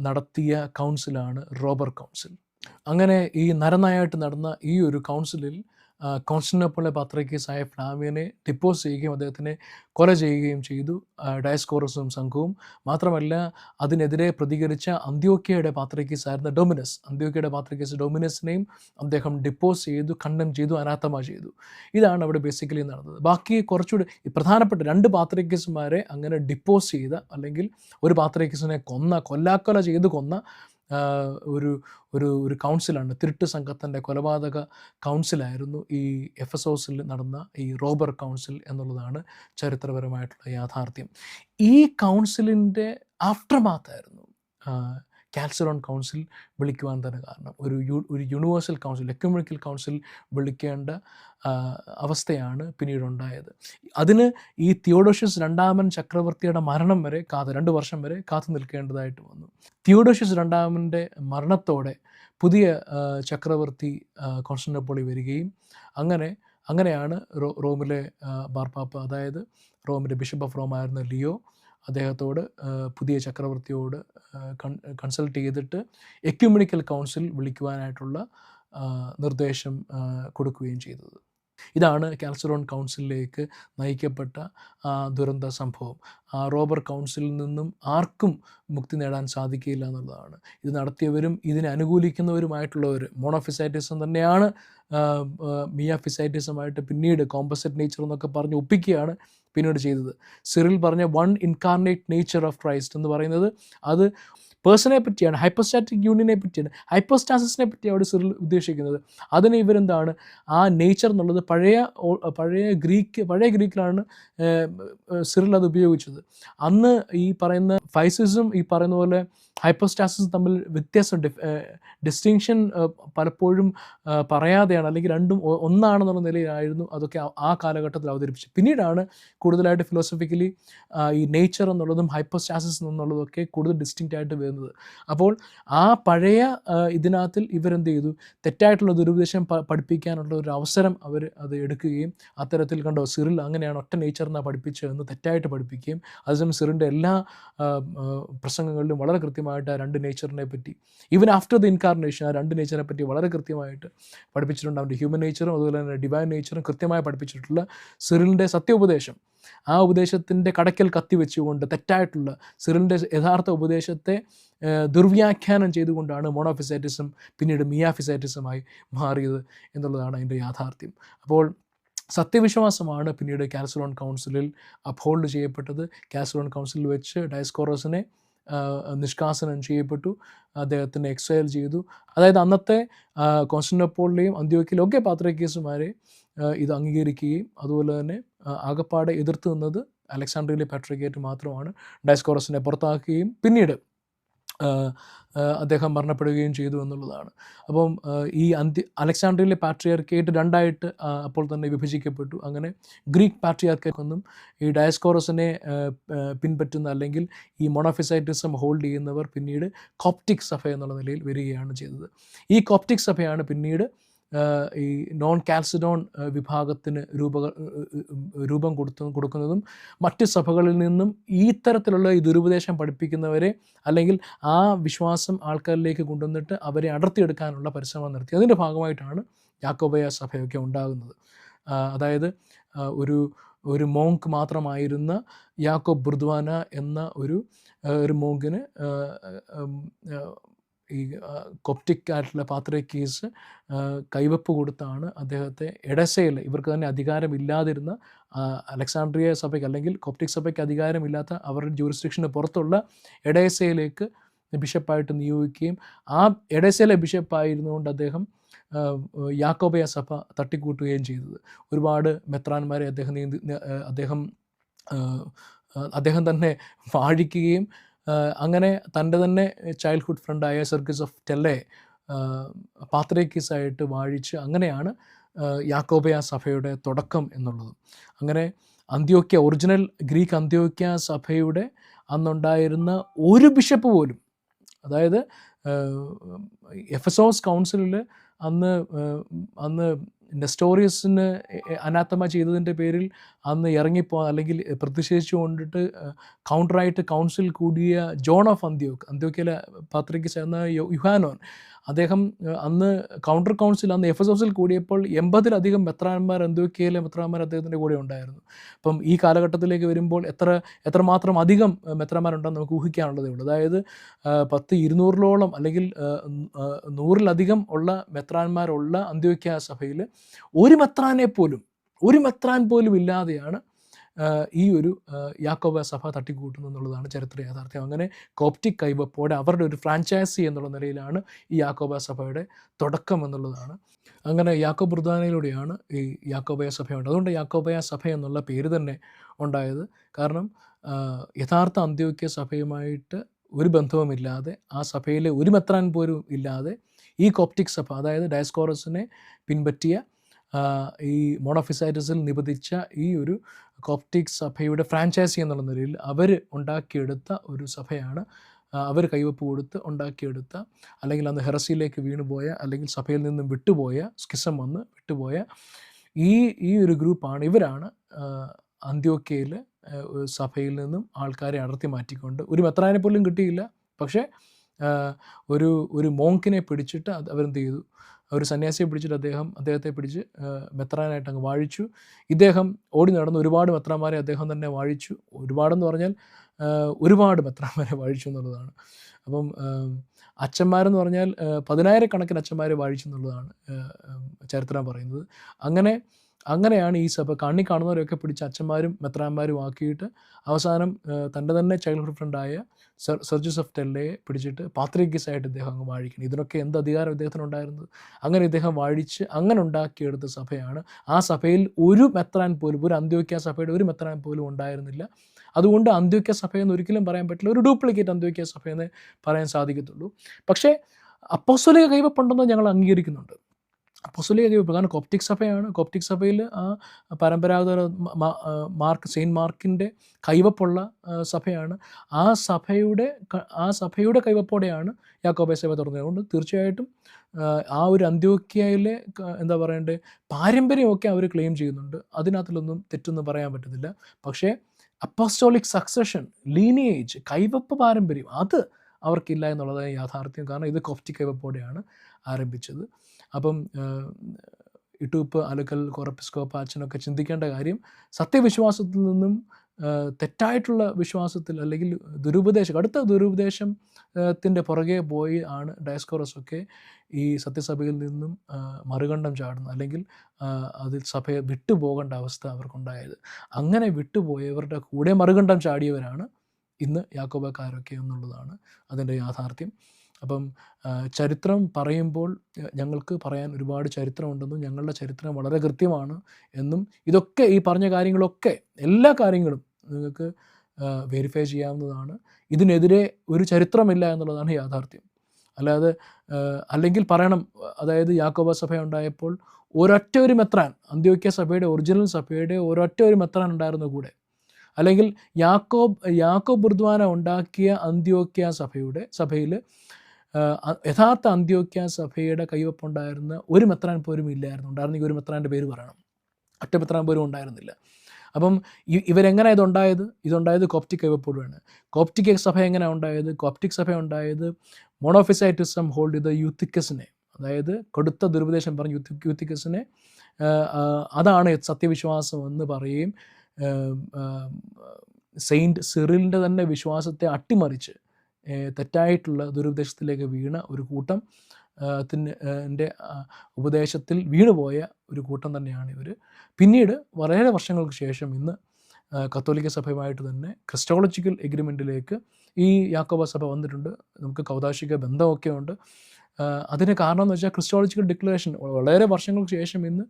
നടത്തിയ കൗൺസിലാണ് റോബർ കൗൺസിൽ. അങ്ങനെ ഈ നരനായായിട്ട് നടന്ന ഈ ഒരു കൗൺസിലിൽ കോൺസ്റ്റന്റോപ്പിളിലെ പത്രക്കേസായ ഫ്ലാവിയനെ ഡിപ്പോസ് ചെയ്യുകയും അദ്ദേഹത്തിനെ കൊല ചെയ്യുകയും ചെയ്തു. ഡയസ്കോറസും സംഘവും. മാത്രമല്ല അതിനെതിരെ പ്രതികരിച്ച അന്ത്യോക്യയുടെ പാത്രക്കേസായിരുന്ന ഡൊമിനസ്. അന്ത്യോക്യയുടെ പാത്രക്കേസ് ഡൊമിനസിനെയും അദ്ദേഹം ഡിപ്പോസ് ചെയ്തു കണ്ടം ചെയ്തു അനാത്തമ ചെയ്തു. ഇതാണ് അവിടെ ബേസിക്കലി നടന്നത്. ബാക്കി കുറച്ചുകൂടി പ്രധാനപ്പെട്ട രണ്ട് പാത്രക്കേസുമാരെ അങ്ങനെ ഡിപ്പോസ് ചെയ്ത അല്ലെങ്കിൽ ഒരു പാത്രക്കേസിനെ കൊന്ന കൊല്ലാക്കൊല ചെയ്ത് കൊന്ന ഒരു ഒരു ഒരു കൗൺസിലാണ് തിരുട്ട് സംഘത്തിന്റെ കൊലപാതക കൗൺസിലായിരുന്നു ഈ എഫ് എസ് ഓസിൽ നടന്ന ഈ റോബർ കൗൺസിൽ എന്നുള്ളതാണ് ചരിത്രപരമായിട്ടുള്ള യാഥാർത്ഥ്യം. ഈ കൗൺസിലിന്റെ ആഫ്റ്റർ മാത്തായിരുന്നു കാൽസറോൺ കൗൺസിൽ വിളിക്കുവാൻ തന്നെ കാരണം. ഒരു യു ഒരു യൂണിവേഴ്സൽ കൗൺസിൽ എക്കോമിക്കൽ കൗൺസിൽ വിളിക്കേണ്ട അവസ്ഥയാണ് പിന്നീട് ഉണ്ടായത് അതിന് ഈ തിയോഡോഷ്യസ് രണ്ടാമൻ ചക്രവർത്തിയുടെ മരണം വരെ കാത്ത് രണ്ട് വർഷം വരെ കാത്തു നിൽക്കേണ്ടതായിട്ട് വന്നു. തിയോഡോഷ്യസ് രണ്ടാമന്റെ മരണത്തോടെ പുതിയ ചക്രവർത്തി കോൺസ്റ്റന്റോപ്പൊളി വരികയും അങ്ങനെ അങ്ങനെയാണ് റോ റോമിലെ ബാർപ്പാപ്പ അതായത് റോമിലെ ബിഷപ്പ് ഓഫ് റോമായിരുന്ന ലിയോ അദ്ദേഹത്തോട് പുതിയ ചക്രവർത്തിയോട് കൺസൾട്ട് ചെയ്തിട്ട് എക്യുമെഡിക്കൽ കൗൺസിൽ വിളിക്കുവാനായിട്ടുള്ള നിർദ്ദേശം കൊടുക്കുകയും ചെയ്തത്. ഇതാണ് കാൽസറോൺ കൗൺസിലിലേക്ക് നയിക്കപ്പെട്ട ദുരന്ത സംഭവം. റോബർ കൗൺസിലിൽ നിന്നും ആർക്കും മുക്തി നേടാൻ സാധിക്കില്ല എന്നുള്ളതാണ്. ഇത് നടത്തിയവരും ഇതിനെ അനുകൂലിക്കുന്നവരുമായിട്ടുള്ളവർ മോണോഫിസൈറ്റിസം തന്നെയാണ് ആ, ആ, മിയ ഫിസൈറ്റിസമായിട്ട് പിന്നീട് കോമ്പസറ്റ് നേച്ചർ എന്നൊക്കെ പറഞ്ഞ് ഒപ്പിക്കുകയാണ് പിന്നീട് ചെയ്തത്. സിറിൽ പറഞ്ഞ one incarnate nature of Christ എന്ന് പറയുന്നത് അത് പേഴ്സണെ പറ്റിയാണ് ഹൈപ്പോസ്റ്റാറ്റിക് യൂണിയനെ പറ്റിയാണ് ഹൈപ്പോസ്റ്റാസിസിനെ പറ്റി അവിടെ സിറിൽ ഉദ്ദേശിക്കുന്നത്. അതിന് ഇവരെന്താണ്? ആ നേച്ചർ എന്നുള്ളത് പഴയ പഴയ ഗ്രീക്ക് പഴയ ഗ്രീക്കിലാണ് സിറിൽ അത് ഉപയോഗിച്ചത്. അന്ന് ഈ പറയുന്ന ഫൈസിസും ഈ പറയുന്ന പോലെ ഹൈപ്പോസ്റ്റാസിസും തമ്മിൽ വ്യത്യാസം ഡിസ്റ്റിങ്ഷൻ പലപ്പോഴും പറയാതെയാണ് അല്ലെങ്കിൽ രണ്ടും ഒന്നാണെന്നുള്ള നിലയിലായിരുന്നു അതൊക്കെ ആ- കാലഘട്ടത്തിൽ അവതരിപ്പിച്ചത്. പിന്നീടാണ് കൂടുതലായിട്ട് ഫിലോസഫിക്കലി ഈ നേച്ചർ എന്നുള്ളതും ഹൈപ്പോസ്റ്റാസിസ് എന്നുള്ളതൊക്കെ കൂടുതൽ ഡിസ്റ്റിങ്റ്റ് ആയിട്ട് വരുന്നത്. അപ്പോൾ ആ പഴയ ഇതിനകത്തിൽ ഇവരെന്ത് ചെയ്തു? തെറ്റായിട്ടുള്ള ദുരുപദേശം പഠിപ്പിക്കാനുള്ള ഒരു അവസരം അവർ അത് എടുക്കുകയും അത്തരത്തിൽ കണ്ടോ സിറിൽ അങ്ങനെയാണ് ഒറ്റ നേച്ചറിനാണ് പഠിപ്പിച്ചതെന്ന് തെറ്റായിട്ട് പഠിപ്പിക്കുകയും അതേസമയം സിറിന്റെ എല്ലാ പ്രസംഗങ്ങളിലും വളരെ കൃത്യമായിട്ട് ആ രണ്ട് നേച്ചറിനെ പറ്റി ഈവൻ ആഫ്റ്റർ ദി ഇൻകാർണേഷൻ ആ രണ്ട് നേച്ചറിനെ പറ്റി വളരെ കൃത്യമായിട്ട് പഠിപ്പിച്ചിട്ടുണ്ട്. അവന്റെ ഹ്യൂമൻ നേച്ചറും അതുപോലെ തന്നെ ഡിവൈൻ നേച്ചറും കൃത്യമായി പഠിപ്പിച്ചിട്ടുള്ള സിറിലിന്റെ സത്യോപദേശം. ആ ഉപദേശത്തിന്റെ കടക്കൽ കത്തിവെച്ചുകൊണ്ട് തെറ്റായിട്ടുള്ള സിറിലിന്റെ യഥാർത്ഥ ഉപദേശത്തെ ദുർവ്യാഖ്യാനം ചെയ്തുകൊണ്ടാണ് മോണോഫിസൈറ്റിസം പിന്നീട് മിയാഫിസൈറ്റിസമായി മാറിയത് എന്നുള്ളതാണ് അതിന്റെ യാഥാർത്ഥ്യം. അപ്പോൾ സത്യവിശ്വാസമാണ് പിന്നീട് കാൽസലോൺ കൗൺസിലിൽ അപ്ഹോൾഡ് ചെയ്യപ്പെട്ടത്. കാൽസലോൺ കൗൺസിലിൽ വെച്ച് ഡയസ്കോറസിനെ നിഷ്കാസനം ചെയ്യപ്പെട്ടു. അദ്ദേഹത്തിനെ എക്സൈൽ ചെയ്തു. അതായത് അന്നത്തെ കോൺസ്റ്റന്റപ്പോളിലെയും അന്ത്യോക്കിലും ഒക്കെ പാത്രക്കേസുമാരെ ഇത് അംഗീകരിക്കുകയും അതുപോലെ തന്നെ ആകപ്പാടെ എതിർത്ത് നിന്നത് അലക്സാണ്ട്രിയയിലെ പാട്രിക്കേറ്റ് മാത്രമാണ്. ഡയസ്കോറസിനെ പുറത്താക്കുകയും പിന്നീട് അദ്ദേഹം മരണപ്പെടുകയും ചെയ്തു എന്നുള്ളതാണ്. അപ്പം ഈ അന്ത്യ അലക്സാണ്ട്രിയയിലെ പാട്രിയാർക്കേറ്റ് രണ്ടായിട്ട് അപ്പോൾ തന്നെ വിഭജിക്കപ്പെട്ടു. അങ്ങനെ ഗ്രീക്ക് പാട്രിയാർക്കൊന്നും ഈ ഡയസ്കോറസിനെ പിൻപറ്റുന്ന അല്ലെങ്കിൽ ഈ മൊണോഫിസൈറ്റിസം ഹോൾഡ് ചെയ്യുന്നവർ പിന്നീട് കോപ്റ്റിക് സഭ എന്നുള്ള നിലയിൽ വരികയാണ് ചെയ്തത്. ഈ കോപ്റ്റിക് സഭയാണ് പിന്നീട് ഈ നോൺ കാൽസിഡോൺ വിഭാഗത്തിന് രൂപ രൂപം കൊടുത്തു കൊടുക്കുന്നതും മറ്റ് സഭകളിൽ നിന്നും ഈ തരത്തിലുള്ള ഈ ദുരുപദേശം പഠിപ്പിക്കുന്നവരെ അല്ലെങ്കിൽ ആ വിശ്വാസം ആൾക്കാരിലേക്ക് കൊണ്ടുവന്നിട്ട് അവരെ അടർത്തിയെടുക്കാനുള്ള പരിശ്രമം നടത്തി. അതിന്റെ ഭാഗമായിട്ടാണ് യാക്കോബയ സഭയൊക്കെ ഉണ്ടാകുന്നത്. അതായത് ഒരു ഒരു മോങ്ക് മാത്രമായിരുന്ന യാക്കോബ് ബുർദ്വാന എന്ന ഒരു ഒരു മോങ്കിന് ഈ കൊപ്റ്റിക് ആയിട്ടുള്ള പാത്രക്കീസ് കൈവപ്പ് കൊടുത്താണ് അദ്ദേഹത്തെ എഡസയിൽ ഇവർക്ക് തന്നെ അധികാരമില്ലാതിരുന്ന അലക്സാണ്ട്രിയ സഭയ്ക്ക് അല്ലെങ്കിൽ കൊപ്റ്റിക് സഭയ്ക്ക് അധികാരമില്ലാത്ത അവരുടെ ജൂറിസ്ഡിക്ഷന് പുറത്തുള്ള എഡേസയിലേക്ക് ബിഷപ്പായിട്ട് നിയോഗിക്കുകയും ആ എഡേസയിലെ ബിഷപ്പായിരുന്നുകൊണ്ട് അദ്ദേഹം യാക്കോബയ സഭ തട്ടിക്കൂട്ടുകയും ചെയ്തത്. ഒരുപാട് മെത്രാന്മാരെ അദ്ദേഹം അദ്ദേഹം അദ്ദേഹം തന്നെ വാഴിക്കുകയും അങ്ങനെ തന്റെ തന്നെ ചൈൽഡ്ഹുഡ് ഫ്രണ്ടായ സർക്കിസ് ഓഫ് ടെല്ലെ പാത്രേക്കീസായിട്ട് വാഴിച്ച് അങ്ങനെയാണ് യാക്കോബയ സഭയുടെ തുടക്കം എന്നുള്ളത്. അങ്ങനെ അന്ത്യോക്യ ഒറിജിനൽ ഗ്രീക്ക് അന്ത്യോക്യ സഭയുടെ അന്നുണ്ടായിരുന്ന ഒരു ബിഷപ്പ് പോലും അതായത് എഫസോസ് കൗൺസിലിൽ അന്ന് അന്ന് നെസ്റ്റോറിയസിന് അനാത്തമ ചെയ്തതിന്റെ പേരിൽ അന്ന് ഇറങ്ങിപ്പോ അല്ലെങ്കിൽ പ്രതിഷേധിച്ചു കൊണ്ടിട്ട് കൗണ്ടറായിട്ട് കൗൺസിൽ കൂടിയ ജോൺ ഓഫ് അന്ത്യോക്ക് അന്ത്യോക്കയിലെ പാത്രയ്ക്ക് ചേർന്ന യുഹാനോൻ അദ്ദേഹം അന്ന് കൗണ്ടർ കൗൺസിൽ അന്ന് എഫ് എസ് ഓസിൽ കൂടിയപ്പോൾ എൺപതിലധികം മെത്രാന്മാർ എന്തൊക്കെയിലെ മെത്രാന്മാർ അദ്ദേഹത്തിന്റെ കൂടെ ഉണ്ടായിരുന്നു. അപ്പം ഈ കാലഘട്ടത്തിലേക്ക് വരുമ്പോൾ എത്ര എത്രമാത്രം അധികം മെത്രാന്മാരുണ്ടെന്ന് നമുക്ക് ഊഹിക്കാനുള്ളതേ ഉള്ളൂ. അതായത് പത്ത് ഇരുന്നൂറിലോളം അല്ലെങ്കിൽ നൂറിലധികം ഉള്ള മെത്രാന്മാരുള്ള അന്ത്യോക്യ സഭയിൽ ഒരു മെത്രാനെ പോലും ഒരു മെത്രാൻ പോലും ഇല്ലാതെയാണ് ഈ ഒരു യാക്കോബ സഭ തട്ടിക്കൂട്ടുന്നു എന്നുള്ളതാണ് ചരിത്ര യാഥാർത്ഥ്യം. അങ്ങനെ കോപ്റ്റിക് കൈവപ്പോടെ അവരുടെ ഒരു ഫ്രാഞ്ചൈസി എന്നുള്ള നിലയിലാണ് ഈ യാക്കോബ സഭയുടെ തുടക്കം എന്നുള്ളതാണ്. അങ്ങനെ യാക്കോബ് ബുർദാനയിലൂടെയാണ് ഈ യാക്കോബയ സഭ ഉണ്ടായത്. അതുകൊണ്ട് യാക്കോബയ സഭ എന്നുള്ള പേര് തന്നെ ഉണ്ടായത്. കാരണം യഥാർത്ഥ അന്ത്യോക്യ സഭയുമായിട്ട് ഒരു ബന്ധവുമില്ലാതെ ആ സഭയിലെ ഒരു മെത്രാൻ പോലും ഇല്ലാതെ ഈ കോപ്റ്റിക് സഭ അതായത് ഡയസ്കോറസിനെ പിൻപറ്റിയ ഈ മോണോഫിസൈറ്റസിൽ നിബന്ധിച്ച ഈ ഒരു കോപ്റ്റിക് സഭയുടെ ഫ്രാഞ്ചൈസി എന്നുള്ള നിലയിൽ അവർ ഉണ്ടാക്കിയെടുത്ത ഒരു സഭയാണ്. അവർ കൈവപ്പ് കൊടുത്ത് ഉണ്ടാക്കിയെടുത്ത അല്ലെങ്കിൽ അന്ന് ഹെറസിയിലേക്ക് വീണുപോയ അല്ലെങ്കിൽ സഭയിൽ നിന്നും വിട്ടുപോയ സ്കിസം വന്ന് വിട്ടുപോയ ഈ ഈ ഒരു ഗ്രൂപ്പാണ് ഇവരാണ് അന്ത്യോക്കയിൽ സഭയിൽ നിന്നും ആൾക്കാരെ അടർത്തി മാറ്റിക്കൊണ്ട് ഒരു മെത്രാനെ പോലും കിട്ടിയില്ല. പക്ഷേ ഒരു ഒരു മോങ്കിനെ പിടിച്ചിട്ട് അത് അവരെന്ത് ചെയ്തു? ഒരു സന്യാസിയെ പിടിച്ചിട്ട് അദ്ദേഹം അദ്ദേഹത്തെ പിടിച്ച് മെത്രാനായിട്ട് അങ്ങ് വാഴിച്ചു. ഇദ്ദേഹം ഓടി നടന്ന് ഒരുപാട് മെത്രാന്മാരെ അദ്ദേഹം തന്നെ വാഴിച്ചു. ഒരുപാടെന്ന് പറഞ്ഞാൽ ഒരുപാട് മെത്രാന്മാരെ വാഴിച്ചു എന്നുള്ളതാണ്. അപ്പം അച്ഛന്മാരെന്ന് പറഞ്ഞാൽ പതിനായിരക്കണക്കിന് അച്ഛന്മാരെ വാഴിച്ചു എന്നുള്ളതാണ് ചരിത്രം പറയുന്നത്. അങ്ങനെ അങ്ങനെയാണ് ഈ സഭ കണ്ണി കാണുന്നവരെയൊക്കെ പിടിച്ച് അച്ഛന്മാരും മെത്രാന്മാരും ആക്കിയിട്ട് അവസാനം തന്റെ തന്നെ ചൈൽഡ്ഹുഡ് ഫ്രണ്ടായ സർ സർ ജോസഫ് ടെല്ലയെ പിടിച്ചിട്ട് പാത്രികീസ് ആയിട്ട് ഇദ്ദേഹം അങ്ങ് വാഴിക്കണം ഇതിനൊക്കെ എന്ത് അധികാരം ഇദ്ദേഹത്തിന് ഉണ്ടായിരുന്നത്? അങ്ങനെ ഇദ്ദേഹം വാഴിച്ച് അങ്ങനെ ഉണ്ടാക്കിയെടുത്ത സഭയാണ്. ആ സഭയിൽ ഒരു മെത്രാൻ പോലും ഒരു അന്ത്യോക്യ സഭയുടെ ഒരു മെത്രാൻ പോലും ഉണ്ടായിരുന്നില്ല. അതുകൊണ്ട് അന്ത്യോക്യ സഭയെന്ന് ഒരിക്കലും പറയാൻ പറ്റില്ല. ഒരു ഡ്യൂപ്ലിക്കേറ്റ് അന്ത്യോക്യ സഭയെന്ന് പറയാൻ സാധിക്കത്തുള്ളൂ. പക്ഷേ അപ്പോസ്വലിക കൈവപ്പുണ്ടെന്ന് ഞങ്ങൾ അംഗീകരിക്കുന്നുണ്ട്. അപ്പോസ്തലിക കാരണം കോപ്റ്റിക് സഭയാണ്. കോപ്റ്റിക് സഭയിൽ ആ പരമ്പരാഗത മാർക്ക് സെയിന്റ് മാർക്കിന്റെ കൈവപ്പുള്ള സഭയാണ്. ആ സഭയുടെ ആ സഭയുടെ കൈവപ്പോടെയാണ് യാക്കോബേ സഭ തുറന്നത്. അതുകൊണ്ട് തീർച്ചയായിട്ടും ആ, ഒരു അന്ത്യോക്യയിലെ എന്താ പറയണ്ടേ പാരമ്പര്യമൊക്കെ അവർ ക്ലെയിം ചെയ്യുന്നുണ്ട്. അതിനകത്തിലൊന്നും തെറ്റൊന്നും പറയാൻ പറ്റുന്നില്ല പക്ഷേ അപ്പോസ്റ്റോളിക് സക്സഷൻ ലീനിയേജ് കൈവപ്പ് പാരമ്പര്യം അത് അവർക്കില്ല എന്നുള്ളതാണ് യാഥാർത്ഥ്യം. കാരണം ഇത് കോപ്റ്റിക് കൈവപ്പോടെയാണ് ആരംഭിച്ചത്. അപ്പം ഇട്ടുപ്പ് അലുക്കൽ കൊറപ്പിസ്കോപ്പ അച്ഛനൊക്കെ ചിന്തിക്കേണ്ട കാര്യം സത്യവിശ്വാസത്തിൽ നിന്നും തെറ്റായിട്ടുള്ള വിശ്വാസത്തിൽ അല്ലെങ്കിൽ ദുരുപദേശം അടുത്ത ദുരുപദേശം ത്തിന്റെ പുറകെ പോയി ആണ് ഡയസ്കോറസ് ഒക്കെ ഈ സത്യസഭയിൽ നിന്നും മറുകണ്ഠം ചാടുന്നത് അല്ലെങ്കിൽ അതിൽ സഭയെ വിട്ടുപോകേണ്ട അവസ്ഥ അവർക്കുണ്ടായത്. അങ്ങനെ വിട്ടുപോയവരുടെ കൂടെ മറുകണ്ഠം ചാടിയവരാണ് ഇന്ന് യാക്കോബക്കാരൊക്കെ എന്നുള്ളതാണ് അതിന്റെ യാഥാർത്ഥ്യം. അപ്പം ചരിത്രം പറയുമ്പോൾ ഞങ്ങൾക്ക് പറയാൻ ഒരുപാട് ചരിത്രമുണ്ടെന്നും ഞങ്ങളുടെ ചരിത്രം വളരെ കൃത്യമാണ് എന്നും ഇതൊക്കെ ഈ പറഞ്ഞ കാര്യങ്ങളൊക്കെ എല്ലാ കാര്യങ്ങളും നിങ്ങൾക്ക് വെരിഫൈ ചെയ്യാവുന്നതാണ്. ഇതിനെതിരെ ഒരു ചരിത്രമില്ല എന്നുള്ളതാണ് യാഥാർത്ഥ്യം. അല്ലാതെ അല്ലെങ്കിൽ പറയണം അതായത് യാക്കോബ സഭ ഉണ്ടായപ്പോൾ ഒരൊറ്റ ഒരു മെത്രാൻ അന്ത്യോക്യ സഭയുടെ ഒറിജിനൽ സഭയുടെ ഒരൊറ്റ ഒരു മെത്രാൻ ഉണ്ടായിരുന്നു കൂടെ. അല്ലെങ്കിൽ യാക്കോബ് യാക്കോബ് ബുർദ്വാന ഉണ്ടാക്കിയ അന്ത്യോക്യ സഭയുടെ സഭയിൽ യഥാർത്ഥ അന്ത്യോക്യ സഭയുടെ കൈവപ്പുണ്ടായിരുന്ന ഒരു മെത്രാൻ പോലും ഇല്ലായിരുന്നു. ഉണ്ടായിരുന്നെങ്കിൽ ഒരു മെത്രാന്റെ പേര് പറയണം. ഒറ്റ മെത്രാൻ പോലും ഉണ്ടായിരുന്നില്ല. അപ്പം ഇവരെങ്ങനെ ഇതുണ്ടായത്? ഇതുണ്ടായത് കോപ്റ്റിക് കൈവപ്പോഴാണ് കോപ്റ്റിക് സഭ എങ്ങനെ ഉണ്ടായത്? കോപ്റ്റിക് സഭ ഉണ്ടായത് മോണോഫിസൈറ്റിസം ഹോൾഡ് ചെയ്ത യൂത്തിക്കസിനെ അതായത് കൊടുത്ത ദുരുപദേശം പറഞ്ഞ യൂത്തി യൂത്തിക്കസിനെ അതാണ് സത്യവിശ്വാസം എന്ന് പറയുകയും സെയിന്റ് സിറിലിന്റെ തന്നെ വിശ്വാസത്തെ അട്ടിമറിച്ച് തെറ്റായിട്ടുള്ള ദുരുപദേശത്തിലേക്ക് വീണ ഒരു കൂട്ടം ത്തിന്റെ ഉപദേശത്തിൽ വീണുപോയ ഒരു കൂട്ടം തന്നെയാണ് ഇവർ പിന്നീട് വളരെ വർഷങ്ങൾക്ക് ശേഷം ഇന്ന് കത്തോലിക്ക സഭയുമായിട്ട് തന്നെ ക്രിസ്റ്റോളജിക്കൽ എഗ്രിമെന്റിലേക്ക് ഈ യാക്കോബ സഭ വന്നിട്ടുണ്ട്. നമുക്ക് കൗതാശിക ബന്ധമൊക്കെ ഉണ്ട്. അതിന് കാരണം എന്ന് വെച്ചാൽ ക്രിസ്റ്റോളജിക്കൽ ഡിക്ലറേഷൻ വളരെ വർഷങ്ങൾക്ക് ശേഷം ഇന്ന്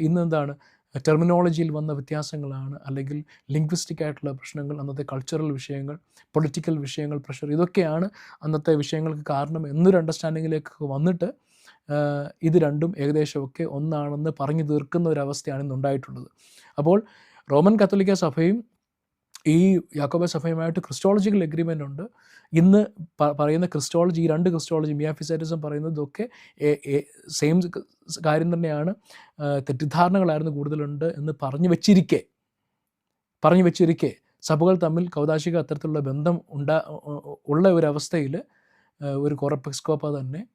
ഇന്ന് എന്താണ് ടെർമിനോളജിയിൽ വന്ന വ്യത്യാസങ്ങളാണ് അല്ലെങ്കിൽ ലിംഗ്വിസ്റ്റിക് ആയിട്ടുള്ള പ്രശ്നങ്ങൾ അന്നത്തെ കൾച്ചറൽ വിഷയങ്ങൾ പൊളിറ്റിക്കൽ വിഷയങ്ങൾ പ്രഷർ ഇതൊക്കെയാണ് അന്നത്തെ വിഷയങ്ങൾക്ക് കാരണം എന്നൊരു അണ്ടർസ്റ്റാൻഡിങ്ങിലേക്ക് വന്നിട്ട് ഇത് രണ്ടും ഏകദേശമൊക്കെ ഒന്നാണെന്ന് പറഞ്ഞു തീർക്കുന്ന ഒരു അവസ്ഥയാണ് ഇന്ന് ഉണ്ടായിട്ടുള്ളത് അപ്പോൾ റോമൻ കത്തോലിക്ക സഭയും ഈ യാക്കോബ സഭയുമായിട്ട് ക്രിസ്റ്റോളജിക്കൽ എഗ്രിമെന്റ് ഉണ്ട്. ഇന്ന് പറയുന്ന ക്രിസ്റ്റോളജി ഈ രണ്ട് ക്രിസ്റ്റോളജി മിയാഫിസൈറ്റിസം പറയുന്നതൊക്കെ സെയിം കാര്യം തന്നെയാണ്. തെറ്റിദ്ധാരണകളായിരുന്നു കൂടുതലുണ്ട് എന്ന് പറഞ്ഞു വെച്ചിരിക്കെ. പറഞ്ഞു വെച്ചിരിക്കെ. സഭകൾ തമ്മിൽ കൗതാശിക അത്തരത്തിലുള്ള ബന്ധം ഉണ്ടാ ഉള്ള ഒരവസ്ഥയിൽ ഒരു കോറപ്പെക്സ്കോപ്പ തന്നെ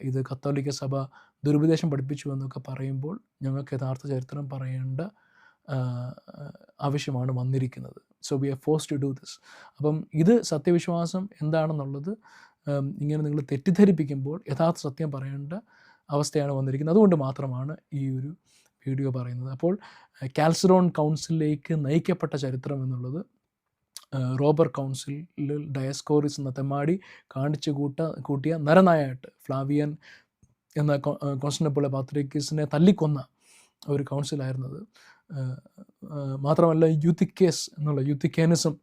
ഇത് കത്തോലിക്ക സഭ ദുരുപദേശം പഠിപ്പിച്ചു എന്നൊക്കെ പറയുമ്പോൾ ഞങ്ങൾക്ക് യഥാർത്ഥ ചരിത്രം പറയേണ്ട ആവശ്യമാണ് വന്നിരിക്കുന്നത്. So we are force to do this അപ്പം ഇത് സത്യവിശ്വാസം എന്താണെന്നുള്ളത് ഇങ്ങനെ നിങ്ങൾ തെറ്റിദ്ധരിപ്പിക്കുമ്പോൾ യഥാർത്ഥ സത്യം പറയേണ്ട അവസ്ഥയാണ് വന്നിരിക്കുന്നത്. അതുകൊണ്ട് മാത്രമാണ് ഈ ഒരു വീഡിയോ പറയുന്നത്. അപ്പോൾ കാൽസറോൺ കൗൺസിലിലേക്ക് നയിക്കപ്പെട്ട ചരിത്രം എന്നുള്ളത് റോബർ കൗൺസിലിൽ ഡയസ്കോറിസ് എന്ന തെമ്മാടി കാണിച്ചു കൂട്ട കൂട്ടിയ നരനായായിട്ട് ഫ്ലാവിയൻ എന്ന കോ- ഏഹ് കോൺസ്റ്റന്റബിൾ പാത്രിക്കീസിനെ തല്ലിക്കൊന്ന ഒരു കൗൺസിലായിരുന്നത്. മാത്രമല്ല യുത്തിക്കേസ് എന്നുള്ള യുത്തിക്കേനിസം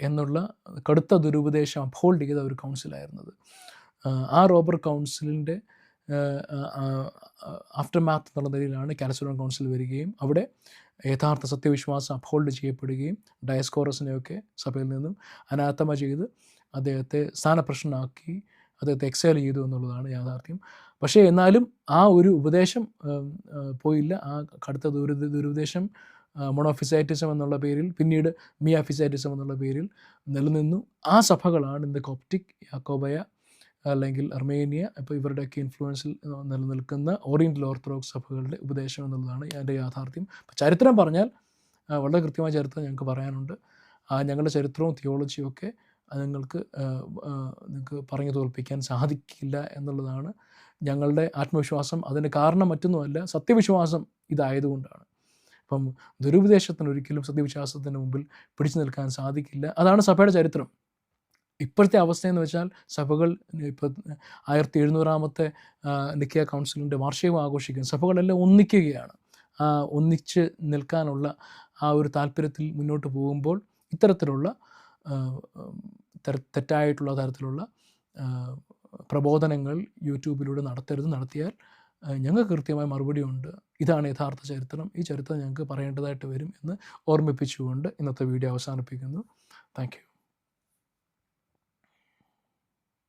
എന്നുള്ള കടുത്ത ദുരുപദേശം അപ്ഹോൾഡ് ചെയ്ത ഒരു കൗൺസിലായിരുന്നത്. ആ റോബർ കൗൺസിലിന്റെ ആഫ്റ്റർ മാത്ത് എന്നുള്ള നിലയിലാണ് കാലസുറൻ കൗൺസിൽ വരികയും അവിടെ യഥാർത്ഥ സത്യവിശ്വാസം അപ്ഹോൾഡ് ചെയ്യപ്പെടുകയും ഡയസ്കോറസിനെയൊക്കെ സഭയിൽ നിന്നും അനാത്തമ ചെയ്ത് അദ്ദേഹത്തെ സ്ഥാനപ്രശ്നമാക്കി അദ്ദേഹത്തെ എക്സൈൽ ചെയ്തു എന്നുള്ളതാണ് യാഥാർത്ഥ്യം. പക്ഷേ എന്നാലും ആ ഒരു ഉപദേശം പോയില്ല. ആ കടുത്ത ദുരു ദുരുപദേശം മൊണോഫിസൈറ്റിസം എന്നുള്ള പേരിൽ പിന്നീട് മിയാഫിസൈറ്റിസം എന്നുള്ള പേരിൽ നിലനിന്നു. ആ സഭകളാണ് ഇന്ന് കോപ്റ്റിക് യാക്കോബയ അല്ലെങ്കിൽ അർമേനിയ ഇപ്പോൾ ഇവരുടെയൊക്കെ ഇൻഫ്ലുവൻസിൽ നിലനിൽക്കുന്ന ഓറിയന്റൽ ഓർത്തഡോക്സ് സഭകളുടെ ഉപദേശം എന്നുള്ളതാണ് എന്റെ യാഥാർത്ഥ്യം. ചരിത്രം പറഞ്ഞാൽ വളരെ കൃത്യമായ ചരിത്രം ഞങ്ങൾക്ക് പറയാനുണ്ട്. ഞങ്ങളുടെ ചരിത്രവും തിയോളജിയും ഒക്കെ നിങ്ങൾക്ക് നിങ്ങൾക്ക് പറഞ്ഞു തോൽപ്പിക്കാൻ സാധിക്കില്ല എന്നുള്ളതാണ് ഞങ്ങളുടെ ആത്മവിശ്വാസം അതിന് കാരണം മറ്റൊന്നുമല്ല സത്യവിശ്വാസം ഇതായതുകൊണ്ടാണ്. അപ്പം ദുരുപദേശത്തിന് ഒരിക്കലും സത്യവിശ്വാസത്തിന് മുമ്പിൽ പിടിച്ചു നിൽക്കാൻ സാധിക്കില്ല. അതാണ് സഭയുടെ ചരിത്രം. ഇപ്പോഴത്തെ അവസ്ഥയെന്ന് വെച്ചാൽ സഭകൾ ഇപ്പോൾ ആയിരത്തി എഴുന്നൂറാമത്തെ നിക്കിയ കൗൺസിലിന്റെ വാർഷികം ആഘോഷിക്കുന്നു സഭകളെല്ലാം ഒന്നിക്കുകയാണ്. ഒന്നിച്ച് നിൽക്കാനുള്ള ആ ഒരു താല്പര്യത്തിൽ മുന്നോട്ട് പോകുമ്പോൾ ഇത്തരത്തിലുള്ള തെറ്റായിട്ടുള്ള തരത്തിലുള്ള പ്രബോധനങ്ങൾ യൂട്യൂബിലൂടെ നടത്തരുത് നടത്തിയാൽ ഞങ്ങൾക്ക് കൃത്യമായ മറുപടിയുണ്ട് ഇതാണ് യഥാർത്ഥ ചരിത്രം. ഈ ചരിത്രം ഞങ്ങൾക്ക് പറയേണ്ടതായിട്ട് വരും എന്ന് ഓർമ്മിപ്പിച്ചുകൊണ്ട് ഇന്നത്തെ വീഡിയോ അവസാനിപ്പിക്കുന്നു. താങ്ക്